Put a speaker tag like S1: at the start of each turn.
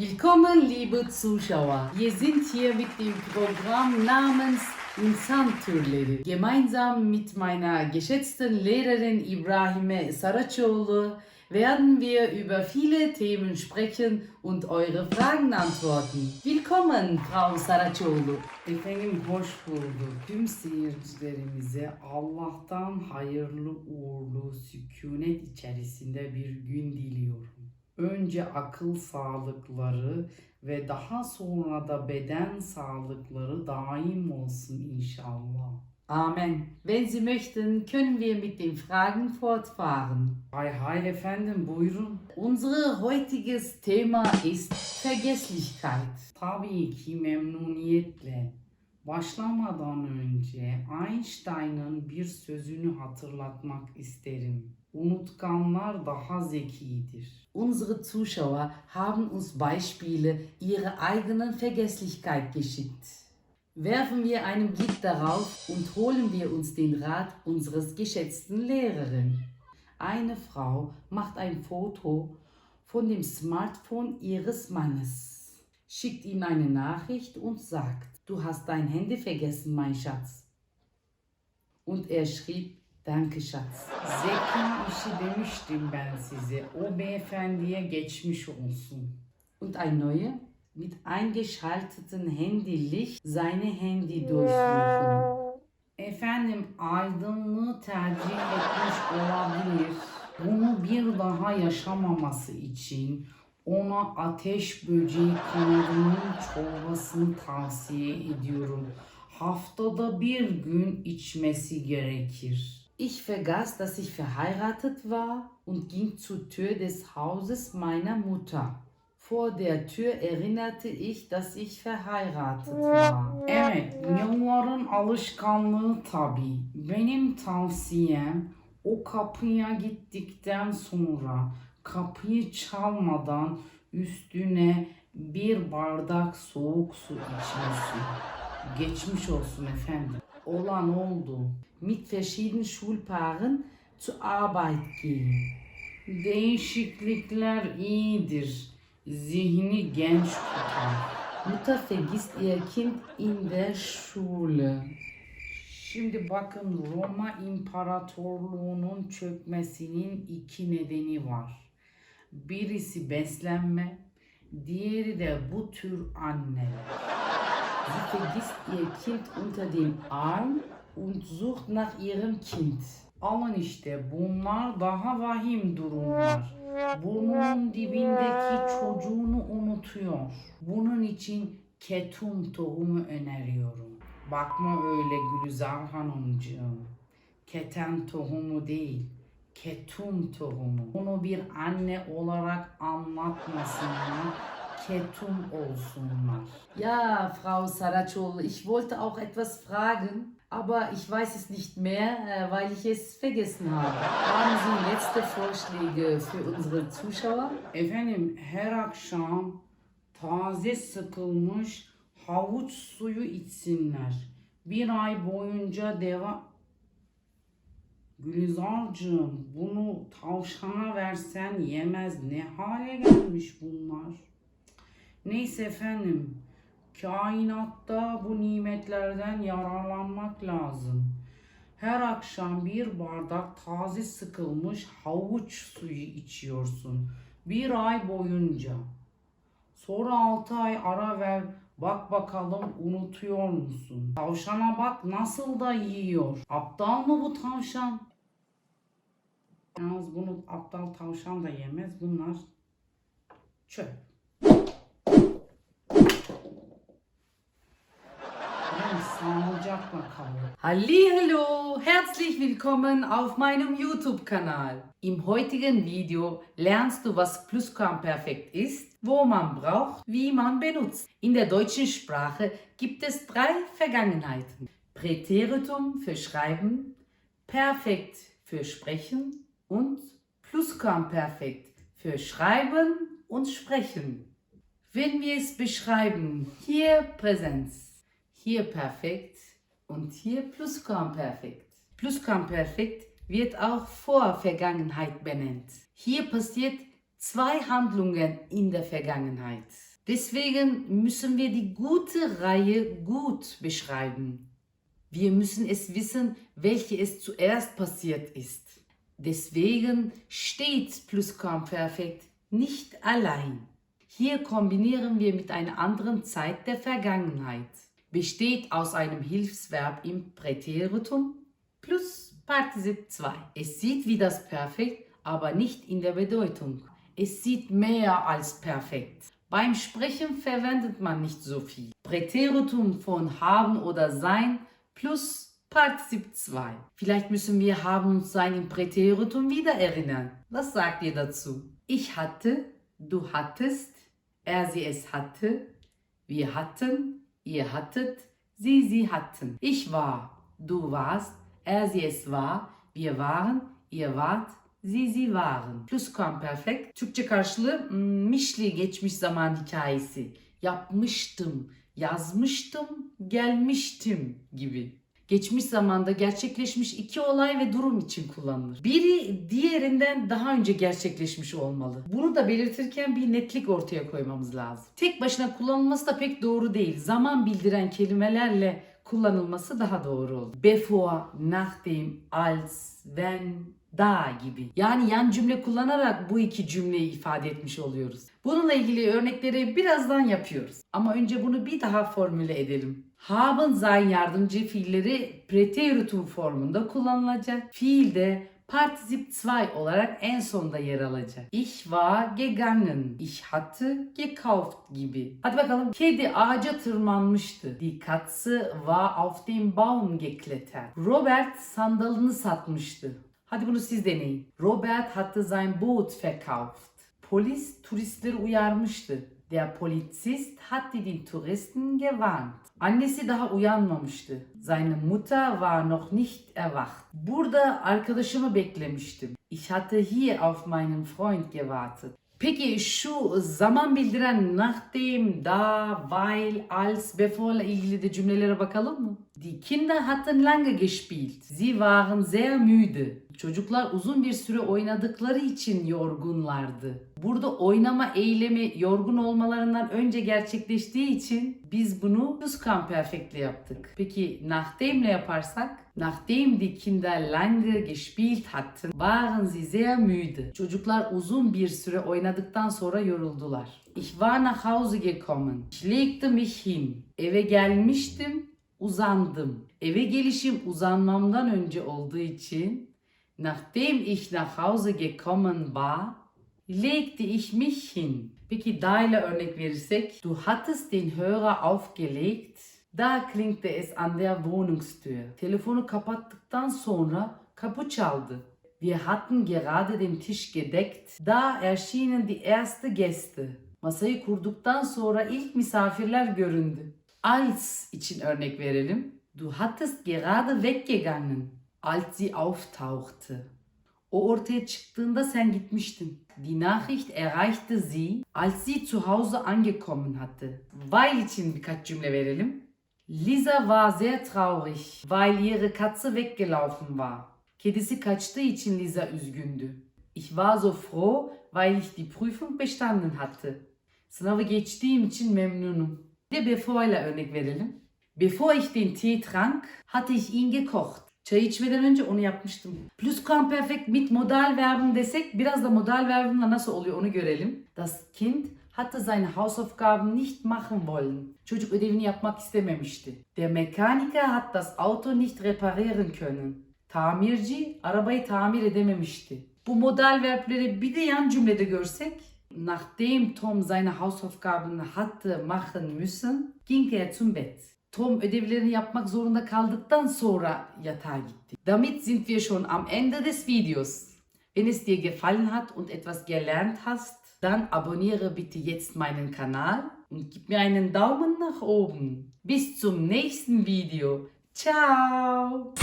S1: Willkommen, liebe Zuschauer. Wir sind hier mit dem Programm namens İnsan Türleri. Gemeinsam mit meiner geschätzten Lehrerin Ibrahime Saraçoğlu werden wir über viele Themen sprechen und eure Fragen antworten. Willkommen, Frau Saraçoğlu. Efendim hoş bulduk. Tüm seyircilerimize Allah'tan hayırlı uğurlu sükunet içerisinde bir gün diliyorum. Önce akıl sağlıkları ve daha sonra da beden sağlıkları daim olsun inşallah. Amen. Wenn Sie möchten, können wir mit den Fragen fortfahren. Hay hay efendim buyurun. Unser heutiges Thema ist Vergesslichkeit. Tabii ki memnuniyetle. Başlamadan önce Einstein'ın bir sözünü hatırlatmak isterim. Unutkanlar daha zekidir. Unsere Zuschauer haben uns Beispiele ihrer eigenen Vergesslichkeit geschickt. Werfen wir einen Blick darauf und holen wir uns den Rat unseres geschätzten Lehrerin. Eine Frau macht ein Foto von dem Smartphone ihres Mannes, schickt ihm eine Nachricht und sagt, du hast dein Handy vergessen, mein Schatz. Und er schrieb, danke Schatz. Zeki işi demiştim ben size. O beyefendiye geçmiş olsun. Und ein neuer mit eingeschalteten Handylicht seine Handy durchsuchen. Efendim aydınlığı tercih etmiş olabilir. Bunu bir daha yaşamaması için ona ateş böceği kanadının çorbasını tavsiye ediyorum. Haftada bir gün içmesi gerekir. Ich vergaß, dass ich verheiratet war und ging zur Tür des Hauses meiner Mutter. Vor der Tür erinnerte ich, dass ich verheiratet war. Evet, yılların alışkanlığı tabii. Benim tavsiyem o kapıya gittikten sonra kapıyı çalmadan üstüne bir bardak soğuk su içmesi. Geçmiş olsun efendim. Olan oldu. Mit verschiedenen Schulpaaren zur Arbeit gehen. Değişiklikler iyidir. Zihni genç tutar. Mutter vergisst ihr Kind in der Schule. Şimdi bakın Roma İmparatorluğu'nun çökmesinin iki nedeni var. Birisi beslenme, diğeri de bu tür anneler. Sie vergisst ihr Kind unter dem Arm und sucht nach ihrem Kind. Alın işte bunlar daha vahim durumlar. Burnunun dibindeki çocuğunu unutuyor. Bunun için ketum tohumu öneriyorum. Bakma öyle Gülizar Hanımcığım. Keten tohumu değil, ketum tohumu. Bunu bir anne olarak anlatmasınlar, ketum olsunlar. Ja, Frau Saraçoğlu, ich wollte auch etwas fragen, aber ich weiß es nicht mehr, äh, weil ich es vergessen habe. Haben Sie letzte Vorschläge für unsere Zuschauer? Efendim, her akşam taze sıkılmış havuç suyu içsinler. Bir ay boyunca devam... Gülizarcığım bunu tavşana versen yemez. Ne hale gelmiş bunlar? Neyse efendim. Kainatta bu nimetlerden yararlanmak lazım. Her akşam bir bardak taze sıkılmış havuç suyu içiyorsun. Bir ay boyunca. Sonra 6 ay ara ver. Bak bakalım unutuyor musun? Tavşana bak nasıl da yiyor. Aptal mı bu tavşan? Yalnız bunu aptal tavşan da yemez. Bunlar çöp. Hallo, herzlich willkommen auf meinem YouTube-Kanal. Im heutigen Video lernst du, was Plusquamperfekt ist, wo man braucht, wie man benutzt. In der deutschen Sprache gibt es drei Vergangenheiten. Präteritum für Schreiben, Perfekt für Sprechen und Plusquamperfekt für Schreiben und Sprechen. Wenn wir es beschreiben, hier Präsenz, hier perfekt und hier Plusquamperfekt. Plusquamperfekt wird auch vor Vergangenheit benannt. Hier passiert zwei Handlungen in der Vergangenheit. Deswegen müssen wir die gute Reihe gut beschreiben. Wir müssen es wissen, welche es zuerst passiert ist. Deswegen steht Plusquamperfekt nicht allein. Hier kombinieren wir mit einer anderen Zeit der Vergangenheit. Besteht aus einem Hilfsverb im Präteritum plus Partizip 2. Es sieht wie das Perfekt, aber nicht in der Bedeutung. Es sieht mehr als perfekt. Beim Sprechen verwendet man nicht so viel. Präteritum von haben oder sein plus Partizip 2. Vielleicht müssen wir haben und sein im Präteritum wieder erinnern. Was sagt ihr dazu? Ich hatte, du hattest, er sie es hatte, wir hatten, ihr hattet, sie sie hatten. Ich war, du warst, er sie es var, wir waren, ihr wart, sie sie waren. Plusquamperfekt. Türkçe karşılığı hmm, mişli geçmiş zaman hikayesi. Yapmıştım, yazmıştım, gelmiştim gibi. Geçmiş zamanda gerçekleşmiş iki olay ve durum için kullanılır. Biri diğerinden daha önce gerçekleşmiş olmalı. Bunu da belirtirken bir netlik ortaya koymamız lazım. Tek başına kullanılması da pek doğru değil. Zaman bildiren kelimelerle kullanılması daha doğru olur. Bevor, nachdem, als, wenn, da gibi. Yani yan cümle kullanarak bu iki cümleyi ifade etmiş oluyoruz. Bununla ilgili örnekleri birazdan yapıyoruz. Ama önce bunu bir daha formüle edelim. Haben sein yardımcı fiilleri preteritum formunda kullanılacak. Fiil de Partizip 2 olarak en sonda yer alacak. Ich war gegangen. Ich hatte gekauft gibi. Hadi bakalım. Kedi ağaca tırmanmıştı. Die Katze war auf den Baum geklettert. Robert sandalını satmıştı. Hadi bunu siz deneyin. Robert hatte sein Boot verkauft. Polis turistleri uyarmıştı. Der Polizist hatte den Touristen gewarnt. Annesi daha uyanmamıştı. Seine Mutter war noch nicht erwacht. Burada arkadaşımı beklemiştim. Ich hatte hier auf meinen Freund gewartet. Peki şu zaman bildiren nachdem, da, weil, als, bevor ile ilgili de cümlelere bakalım mı? Die Kinder hatten lange gespielt. Sie waren sehr müde. Çocuklar uzun bir süre oynadıkları için yorgunlardı. Burada oynama eylemi yorgun olmalarından önce gerçekleştiği için biz bunu Plusquamperfektle yaptık. Peki nachdem'le yaparsak? Nachdem die Kinder lange gespielt hatten, waren sie sehr müde. Çocuklar uzun bir süre oynadıktan sonra yoruldular. Ich war nach Hause gekommen. Ich legte mich hin. Eve gelmiştim, uzandım. Eve gelişim uzanmamdan önce olduğu için Nachdem ich nach Hause gekommen war, legte ich mich hin. Du hattest den Hörer aufgelegt, da klingte es an der Wohnungstür. Telefonu kapattıktan sonra kapı çaldı. Wir hatten gerade den Tisch gedeckt, da erschienen die erste Gäste. Masayı kurduktan sonra ilk misafirler göründü. Als için örnek verelim. Du hattest gerade weggegangen als sie auftauchte. O ortaya çıktığında sen gitmiştin. Die Nachricht erreichte sie, als sie zu Hause angekommen hatte. Weil için birkaç cümle verelim. Lisa war sehr traurig, weil ihre Katze weggelaufen war. Kedisi kaçtığı için Lisa üzgündü. Ich war so froh, weil ich die Prüfung bestanden hatte. Sınavı geçtiğim için memnunum. Bir de bevor ile örnek verelim. Bevor ich den Tee trank, hatte ich ihn gekocht. Çay içmeden önce onu yapmıştım. Plusquamperfekt mit modal verben desek biraz da modal verbimle nasıl oluyor onu görelim. Das Kind hatte seine Hausaufgaben nicht machen wollen. Çocuk ödevini yapmak istememişti. Der Mechaniker hat das Auto nicht reparieren können. Tamirci arabayı tamir edememişti. Bu modal verbleri bir de yan cümlede görsek Nachdem Tom seine Hausaufgaben hatte machen müssen, ging er zum Bett. Tom ödevlerini yapmak zorunda kaldıktan sonra yatağa gitti. Damit sind wir schon am Ende des Videos. Wenn es dir gefallen hat und etwas gelernt hast, dann abonniere bitte jetzt meinen Kanal und gib mir einen Daumen nach oben. Bis zum nächsten Video. Ciao!